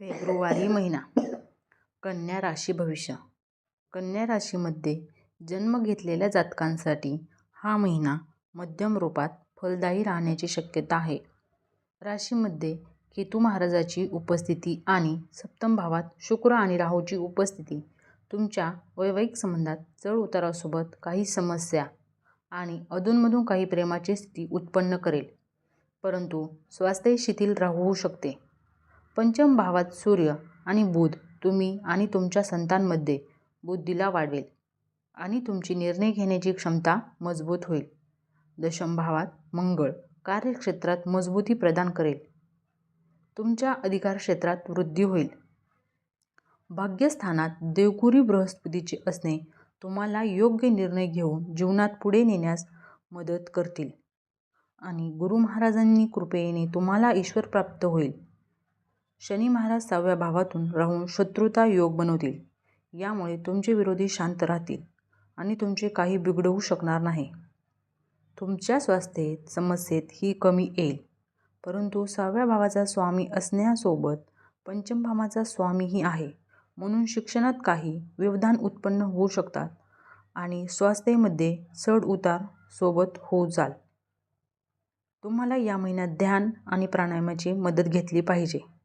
February महिना कन्या राशी भविष्य कन्या राशीमध्ये जन्म घेतलेल्या जातकांसाठी हा महिना मध्यम रूपात फलदायी राहण्याची शक्यता आहे. राशीमध्ये केतू महाराजाची उपस्थिती आणि सप्तम भावात शुक्र आणि राहूची उपस्थिती तुमच्या वैवाहिक संबंधात चढ-उतारासोबत काही समस्या आणि अधूनमधून काही प्रेमाची स्थिती उत्पन्न करेल. परंतु स्वास्थ्य शिथिल राहू शकते. पंचम भावात सूर्य आणि बुध तुम्ही आणि तुमच्या संतांमध्ये बुद्धीला वाढवेल आणि तुमची निर्णय घेण्याची क्षमता मजबूत होईल. दशम भावात मंगळ कार्यक्षेत्रात मजबूती प्रदान करेल. तुमच्या अधिकारक्षेत्रात वृद्धी होईल. भाग्यस्थानात देवकुरी बृहस्पतीचे असणे तुम्हाला योग्य निर्णय घेऊन जीवनात पुढे नेण्यास मदत करतील आणि गुरु महाराजांनी कृपेने तुम्हाला ईश्वर प्राप्त होईल. शनी महाराज सहाव्या भावातून राहून शत्रुता योग बनवतील. यामुळे तुमचे विरोधी शांत राहतील आणि तुमचे काही बिघडवू शकणार नाही. तुमच्या स्वास्थ्य समस्येत ही कमी येईल. परंतु सहाव्या भावाचा स्वामी असण्यासोबत पंचम भावाचा स्वामीही आहे म्हणून शिक्षणात काही व्यवधान उत्पन्न होऊ शकतात आणि स्वास्थ्यामध्ये चढ-उतार सोबत होऊ जाल. तुम्हाला या महिन्यात ध्यान आणि प्राणायामाची मदत घेतली पाहिजे.